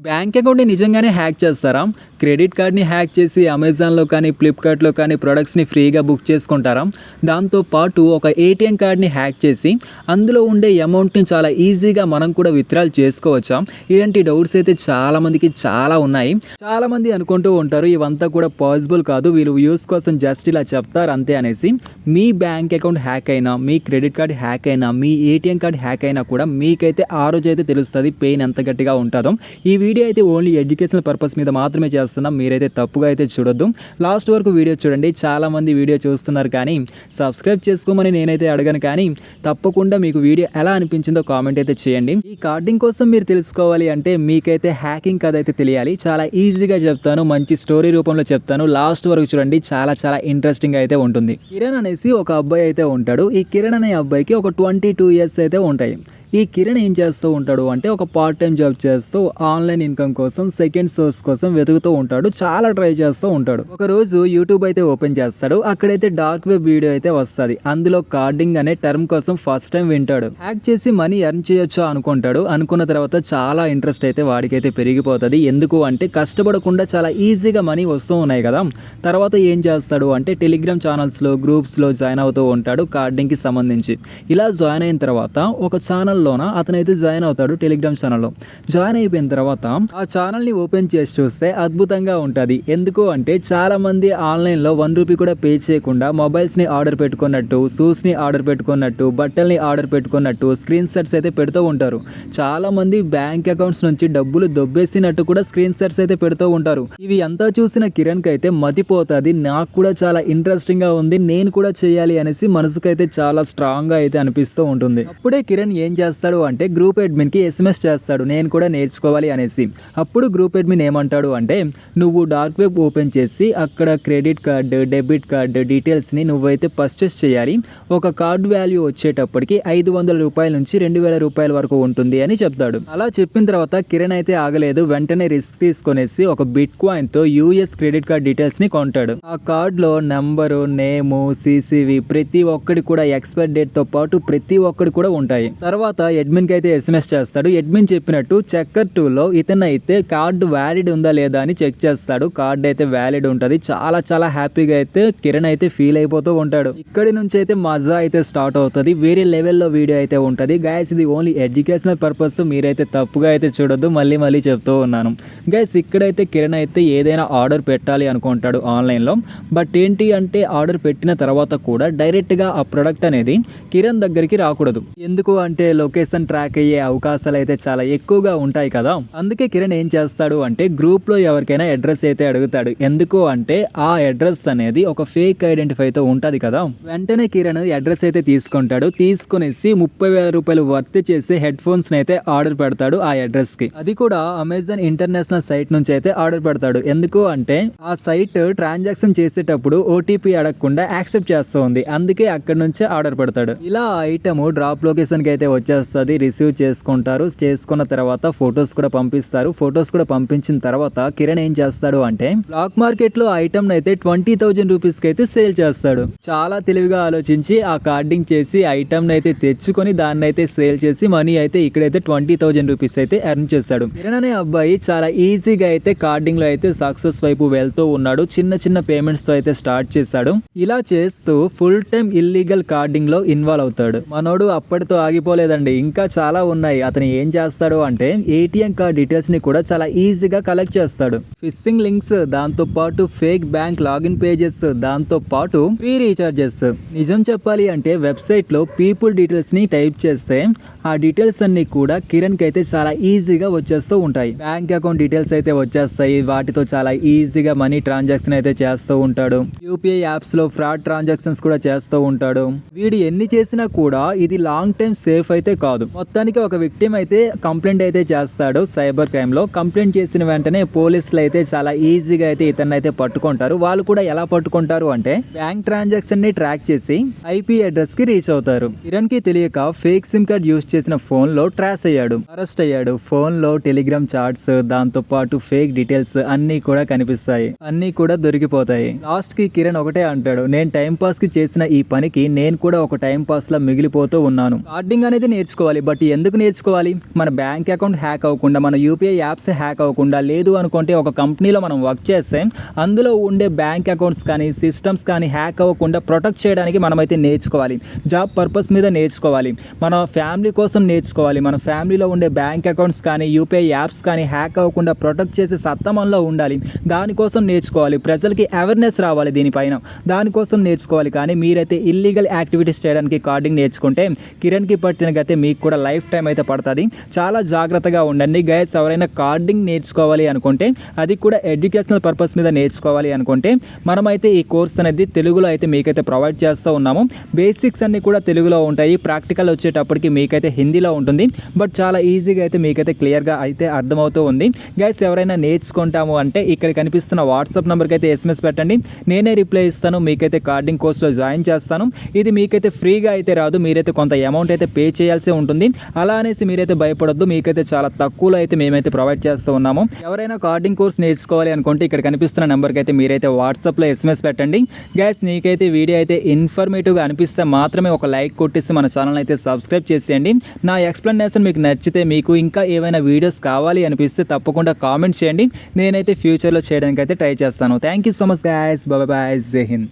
Bank అకౌంట్ని నిజంగానే hack చేస్తారా? క్రెడిట్ కార్డ్ని హ్యాక్ చేసి అమెజాన్లో కానీ ఫ్లిప్కార్ట్లో కానీ ప్రొడక్ట్స్ని ఫ్రీగా బుక్ చేసుకుంటారా? దాంతో పాటు ఒక ఏటీఎం కార్డ్ని హ్యాక్ చేసి అందులో ఉండే అమౌంట్ని చాలా ఈజీగా మనం కూడా విత్డ్రాల్ చేసుకోవచ్చా? ఇలాంటి డౌట్స్ అయితే చాలామందికి చాలా ఉన్నాయి. చాలామంది అనుకుంటూ ఉంటారు ఇవంతా కూడా పాసిబుల్ కాదు వీళ్ళు వ్యూస్ కోసం జస్ట్ ఇలా చెప్తారు అంతే అనేసి. మీ బ్యాంక్ అకౌంట్ హ్యాక్ అయినా మీ క్రెడిట్ కార్డ్ హ్యాక్ అయినా మీ ఏటీఎం కార్డ్ హ్యాక్ అయినా కూడా మీకైతే ఆ రోజు అయితే తెలుస్తుంది పెయిన్ ఎంత గట్టిగా ఉంటుందో. ఈ వీడియో అయితే ఓన్లీ ఎడ్యుకేషనల్ పర్పస్ మీద మాత్రమే చేస్తున్నాం మీరైతే తప్పుగా అయితే చూడొద్దు. లాస్ట్ వరకు వీడియో చూడండి చాలామంది వీడియో చూస్తున్నారు కానీ సబ్స్క్రైబ్ చేసుకోమని నేనైతే అడగను కానీ తప్పకుండా మీకు వీడియో ఎలా అనిపించిందో కామెంట్ అయితే చేయండి. ఈ కార్డింగ్ కోసం మీరు తెలుసుకోవాలి అంటే మీకైతే హ్యాకింగ్ కథ అయితే తెలియాలి. చాలా ఈజీగా చెప్తాను మంచి స్టోరీ రూపంలో చెప్తాను. లాస్ట్ వరకు చూడండి చాలా చాలా ఇంట్రెస్టింగ్ అయితే ఉంటుంది. కిరణ్ అనేసి ఒక అబ్బాయి అయితే ఉంటాడు. ఈ కిరణ్ అనే అబ్బాయికి ఒక ట్వంటీ టూ ఇయర్స్ అయితే ఉంటాయి. ఈ కిరణ్ ఏం చేస్తూ ఉంటాడు అంటే ఒక పార్ట్ టైం జాబ్ చేస్తూ ఆన్లైన్ ఇన్కమ్ కోసం సెకండ్ సోర్స్ కోసం వెతుకుతూ ఉంటాడు. చాలా ట్రై చేస్తూ ఉంటాడు. ఒక రోజు యూట్యూబ్ అయితే ఓపెన్ చేస్తాడు. అక్కడైతే డార్క్ వెబ్ వీడియో అయితే వస్తుంది. అందులో కార్డింగ్ అనే టర్మ్ కోసం ఫస్ట్ టైం వింటాడు. హ్యాక్ చేసి మనీ ఎర్న్ చేయొచ్చా అనుకుంటాడు. అనుకున్న తర్వాత చాలా ఇంట్రెస్ట్ అయితే వాడికైతే పెరిగిపోతుంది. ఎందుకు అంటే కష్టపడకుండా చాలా ఈజీగా మనీ వస్తూ ఉన్నాయి కదా. తర్వాత ఏం చేస్తాడు అంటే టెలిగ్రామ్ ఛానల్స్లో గ్రూప్స్లో జాయిన్ అవుతూ ఉంటాడు కార్డింగ్కి సంబంధించి. ఇలా జాయిన్ అయిన తర్వాత ఒక ఛానల్ ఛానల్లోన? అతనైతే జాయిన్ అవుతాడు టెలిగ్రామ్ ఛానల్లో. జాయిన్ అయిపోయిన తర్వాత ఆ ఛానల్ని ఓపెన్ చేసి చూస్తే అద్భుతంగా ఉంటుంది. ఎందుకు అంటే చాలామంది ఆన్లైన్లో వన్ రూపీ కూడా పే చేయకుండా మొబైల్స్ని ఆర్డర్ పెట్టుకున్నట్టు షూస్ని ఆర్డర్ పెట్టుకున్నట్టు బట్టల్ని ఆర్డర్ పెట్టుకున్నట్టు స్క్రీన్ షాట్స్ అయితే పెడుతూ ఉంటారు. చాలా మంది బ్యాంక్ అకౌంట్స్ నుంచి డబ్బులు దొబ్బేసినట్టు కూడా స్క్రీన్ షాట్స్ అయితే పెడుతూ ఉంటారు. ఇవి అంతా చూసిన కిరణ్కి అయితే మతిపోతుంది. నాకు కూడా చాలా ఇంట్రెస్టింగ్గా ఉంది. నేను కూడా చేయాలి అనేసి మనసుకైతే చాలా స్ట్రాంగ్గా అయితే అనిపిస్తూ ఉంటుంది. అప్పుడే కిరణ్ ఏం చేస్తాడు అంటే గ్రూప్ అడ్మిన్కి ఎస్ఎంఎస్ చేస్తాడు నేను కూడా నేర్చుకోవాలి అనేసి. అప్పుడు గ్రూప్ అడ్మిన్ ఏమంటాడు అంటే నువ్వు డార్క్ వెబ్ ఓపెన్ చేసి అక్కడ క్రెడిట్ కార్డు డెబిట్ కార్డు డీటెయిల్స్ని నువ్వైతే పర్చేస్ చేయాలి. ఒక కార్డు వాల్యూ వచ్చేటప్పటికి ఐదు వందల రూపాయల నుంచి రెండు వేల రూపాయల వరకు ఉంటుంది అని చెప్తాడు. అలా చెప్పిన తర్వాత కిరణ్ అయితే ఆగలేదు. వెంటనే రిస్క్ తీసుకునేసి ఒక బిట్ కాయిన్తో యూఎస్ క్రెడిట్ కార్డ్ డీటెయిల్స్ని కొంటాడు. ఆ కార్డులో నెంబరు నంబరు నేము సీసీవి ప్రతి ఒక్కటి కూడా ఎక్స్పైర్ డేట్తో పాటు ప్రతి ఒక్కటి కూడా ఉంటాయి. తర్వాత తర్వాత ఎడ్మిన్కి అయితే ఎస్ఎంఎస్ చేస్తాడు. ఎడ్మిన్ చెప్పినట్టు చెక్కర్ టూ లో ఇతను అయితే కార్డు వ్యాలిడ్ ఉందా లేదా అని చెక్ చేస్తాడు. కార్డు అయితే వ్యాలిడ్ ఉంటది. చాలా చాలా హ్యాపీగా అయితే కిరణ్ అయితే ఫీల్ అయిపోతూ ఉంటాడు. ఇక్కడి నుంచి అయితే మజా అయితే స్టార్ట్ అవుతుంది. వేరే లెవెల్లో వీడియో అయితే ఉంటది. గైస్ ఇది ఓన్లీ ఎడ్యుకేషనల్ పర్పస్ మీరైతే తప్పుగా అయితే చూడొద్దు. మళ్ళీ మళ్ళీ చెప్తూ ఉన్నాను. గైస్ ఇక్కడైతే కిరణ్ అయితే ఏదైనా ఆర్డర్ పెట్టాలి అనుకుంటాడు ఆన్లైన్లో. బట్ ఏంటి అంటే ఆర్డర్ పెట్టిన తర్వాత కూడా డైరెక్ట్గా ఆ ప్రొడక్ట్ అనేది కిరణ్ దగ్గరికి రాకూడదు. ఎందుకు అంటే లొకేషన్ ట్రాక్ అయ్యే అవకాశాలు అయితే చాలా ఎక్కువగా ఉంటాయి కదా. అందుకే కిరణ్ ఏం చేస్తాడు అంటే గ్రూప్లో ఎవరికైనా అడ్రస్ అయితే అడుగుతాడు. ఎందుకు అంటే ఆ అడ్రస్ అనేది ఒక ఫేక్ ఐడెంటిఫైతో ఉంటుంది కదా. వెంటనే కిరణ్ అడ్రస్ అయితే తీసుకుంటాడు. తీసుకునేసి ముప్పై వేల రూపాయలు వర్త్ చేసి హెడ్ ఫోన్స్ని అయితే ఆర్డర్ పెడతాడు ఆ అడ్రస్కి అది కూడా అమెజాన్ ఇంటర్నేషనల్ సైట్ నుంచి అయితే ఆర్డర్ పెడతాడు. ఎందుకు అంటే ఆ సైట్ ట్రాన్సాక్షన్ చేసేటప్పుడు ఓటీపీ అడగకుండా యాక్సెప్ట్ చేస్తుంది. అందుకే అక్కడ నుంచే ఆర్డర్ పెడతాడు. ఇలా ఐటమ్ డ్రాప్ లొకేషన్కి అయితే వచ్చేస్తుంది. రిసీవ్ చేసుకుంటారు. చేసుకున్న తర్వాత ఫొటోస్ కూడా పంపిస్తారు. ఫొటోస్ కూడా పంపించిన తర్వాత కిరణ్ ఏం చేస్తాడు అంటే బ్లాక్ మార్కెట్లో ఐటమ్ అయితే ట్వంటీ థౌజండ్ రూపీస్కి అయితే సేల్ చేస్తాడు. చాలా తెలివిగా ఆలోచించి ఆ కార్డింగ్ చేసి ఐటమ్ అయితే తెచ్చుకొని దాన్ని అయితే సేల్ చేసి మనీ అయితే ఇక్కడైతే ట్వంటీ థౌజండ్ రూపీస్ అయితే ఎర్న్ చేస్తాడు. కిరణ్ అనే అబ్బాయి చాలా ఈజీగా అయితే కార్డింగ్లో అయితే సక్సెస్ వైపు వెళ్తూ ఉన్నాడు. చిన్న చిన్న పేమెంట్స్తో అయితే స్టార్ట్ చేశాడు. ఇలా చేస్తూ ఫుల్ టైం ఇల్లీగల్ కార్డింగ్లో ఇన్వాల్వ్ అవుతాడు. మనోడు అప్పటితో ఆగిపోలేదండి. ఇంకా చాలా ఉన్నాయి. అతను ఏం చేస్తాడు అంటే ఏటీఎం కార్డ్ డీటెయిల్స్ని కూడా చాలా ఈజీగా కలెక్ట్ చేస్తాడు. ఫిస్సింగ్ లింక్స్ దాంతో పాటు ఫేక్ బ్యాంక్ లాగిన్ పేజెస్ దాంతో పాటు ఫ్రీ రీఛార్జెస్ నిజం చెప్పాలి అంటే వెబ్సైట్లో పీపుల్ డీటెయిల్స్ని టైప్ చేస్తే ఆ డీటెయిల్స్ అన్ని కూడా కిరణ్కి అయితే చాలా ఈజీగా వచ్చేస్తూ ఉంటాయి. బ్యాంక్ అకౌంట్ డీటెయిల్స్ అయితే వచ్చేస్తాయి. వాటితో చాలా ఈజీగా మనీ ట్రాన్సాక్షన్ అయితే చేస్తూ ఉంటాడు. యూపీఐ యాప్స్లో ఫ్రాడ్ ట్రాన్సాక్షన్స్ కూడా చేస్తూ ఉంటాడు. వీడు ఎన్ని చేసినా కూడా ఇది లాంగ్ టైం సేఫ్ అయితే కాదు. మొత్తానికి ఒక విక్టిమ్ అయితే కంప్లైంట్ అయితే చేస్తాడు సైబర్ క్రైమ్లో కంప్లైంట్ చేసిన వెంటనే పోలీసులు అయితే చాలా ఈజీగా అయితే ఇతన్ని అయితే పట్టుకుంటారు. వాళ్ళు కూడా ఎలా పట్టుకుంటారు అంటే బ్యాంక్ ట్రాన్సాక్షన్ని ట్రాక్ చేసి ఐపీ అడ్రస్కి రీచ్ అవుతారు. కిరణ్కి తెలియక ఫేక్ సిమ్ కార్డ్ యూస్ చేసిన ఫోన్లో ట్రాస్ అయ్యాడు. అరెస్ట్ అయ్యాడు. ఫోన్లో టెలిగ్రామ్ చాట్స్ దాంతో తో పాటు ఫేక్ డీటెయిల్స్ అన్నీ కూడా కనిపిస్తాయి. అన్నీ కూడా దొరికిపోతాయి. లాస్ట్కి కిరణ్ ఒకటే అంటాడు నేను టైం పాస్కి చేసిన ఈ పనికి నేను కూడా ఒక టైం పాస్ లా మిగిలిపోతూ ఉన్నాను. కార్డింగ్ అనేది నేర్చుకోవాలి బట్ ఎందుకు నేర్చుకోవాలి? మన బ్యాంక్ అకౌంట్ హ్యాక్ అవ్వకుండా మన యూపీఐ యాప్స్ హ్యాక్ అవ్వకుండా లేదు అనుకుంటే ఒక కంపెనీలో మనం వర్క్ చేస్తే అందులో ఉండే బ్యాంక్ అకౌంట్స్ కానీ సిస్టమ్స్ కానీ హ్యాక్ అవ్వకుండా ప్రొటెక్ట్ చేయడానికి మనమైతే నేర్చుకోవాలి. జాబ్ పర్పస్ మీద నేర్చుకోవాలి. మన ఫ్యామిలీ కోసం నేర్చుకోవాలి. మన ఫ్యామిలీలో ఉండే బ్యాంక్ అకౌంట్స్ కానీ యూపీఐ యాప్స్ కానీ హ్యాక్ అవ్వకుండా ప్రొటెక్ట్ చేసే సత్తమంలో ఉండాలి. దానికోసం నేర్చుకోవాలి. ప్రజలకి అవేర్నెస్ రావాలి దీనిపైన. దానికోసం నేర్చుకోవాలి. కానీ మీరైతే ఇల్లీగల్ యాక్టివిటీస్ చేయడానికి కార్డింగ్ నేర్చుకుంటే కిరణ్కి పట్టిన గతే మీకు కూడా లైఫ్ టైం అయితే పడుతుంది. చాలా జాగ్రత్తగా ఉండండి. గైడ్స్ ఎవరైనా కార్డింగ్ నేర్చుకోవాలి అనుకుంటే అది కూడా ఎడ్యుకేషనల్ పర్పస్ మీద నేర్చుకోవాలి అనుకుంటే మనమైతే ఈ కోర్స్ అనేది తెలుగులో అయితే మీకైతే ప్రొవైడ్ చేస్తూ ఉన్నాము. బేసిక్స్ అన్నీ కూడా తెలుగులో ఉంటాయి. ప్రాక్టికల్ వచ్చేటప్పటికి మీకైతే హిందీలో ఉంటుంది. బట్ చాలా ఈజీగా అయితే మీకైతే క్లియర్గా అయితే అర్థమవుతూ ఉంది. గైస్ ఎవరైనా నేర్చుకుంటాము అంటే ఇక్కడ కనిపిస్తున్న వాట్సాప్ నెంబర్కి అయితే ఎస్ఎంఎస్ పెట్టండి. నేనే రిప్లై ఇస్తాను మీకైతే కార్డింగ్ కోర్స్లో జాయిన్ చేస్తాను. ఇది మీకైతే ఫ్రీగా అయితే రాదు మీరైతే కొంత అమౌంట్ అయితే పే చేయాల్సి ఉంటుంది. అలా అనేసి మీరైతే భయపడొద్దు మీకైతే చాలా తక్కువలో అయితే మేమైతే ప్రొవైడ్ చేస్తూ ఉన్నాము. ఎవరైనా కార్డింగ్ కోర్స్ నేర్చుకోవాలి అనుకుంటే ఇక్కడ కనిపిస్తున్న నెంబర్కి అయితే మీరైతే వాట్సాప్లో ఎస్ఎంఎస్ పెట్టండి. గ్యాస్ నీకైతే వీడియో అయితే ఇన్ఫర్మేటివ్గా అనిపిస్తే మాత్రమే ఒక లైక్ కొట్టేసి మన ఛానల్ అయితే సబ్స్క్రైబ్ చేసేయండి. నా ఎక్స్ప్లెనేషన్ మీకు నచ్చితే మీకు ఇంకా ఏమైనా వీడియోస్ కావాలి అనిపిస్తే తప్పకుండా తప్పకుండా కామెంట్ చేయండి. నేనైతే ఫ్యూచర్లో చేయడానికి అయితే ట్రై చేస్తాను. Thank you so much guys bye bye Jai Hind